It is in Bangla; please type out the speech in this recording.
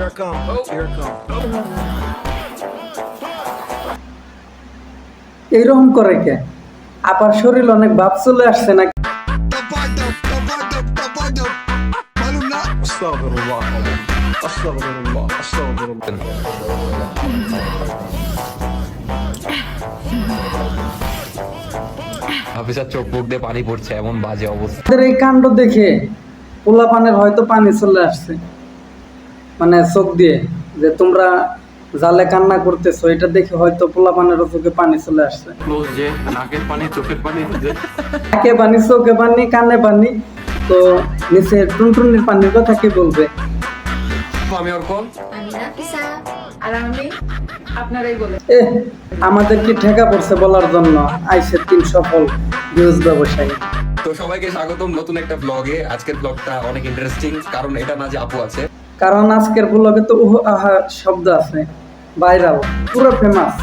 Here I come. Here I come. এইরকম করে কে আপার শরীর অনেক ভাব চলে আসছে না Astaghfirullah. Astaghfirullah. Astaghfirullah. হাফিজার চোখ মুখ দিয়ে পানি পড়ছে এমন বাজে অবস্থা এই কাণ্ড দেখে পোলা পানের হয়তো পানি চলে আসছে মানে চোখ দিয়ে যে তোমরা জালে কান্না করতেছো এটা দেখে হয়তো পোলা পানের চোখে পানি চলে আসছে। যে নাকের পানি চোখের পানি নাকে পানি চোখে পানি কানে পানি তো নিচে টুনটুনির পানির কথা কি বলবে? আমি অর্ক আমি আর আমি আপনারাই বলে। আমাদের কি ঠেকা পড়ছে বলার জন্য আইসে তিন সফল ভিউজ ব্যবসায়ী। তো সবাইকে স্বাগতম নতুন একটা ব্লগে আজকের ব্লগটা অনেক ইন্টারেস্টিং কারণ এটা না যে আপু আছে। কারণ আজকের ব্লগে তো শব্দ আছে। ভাইরাল পুরো ফেমাস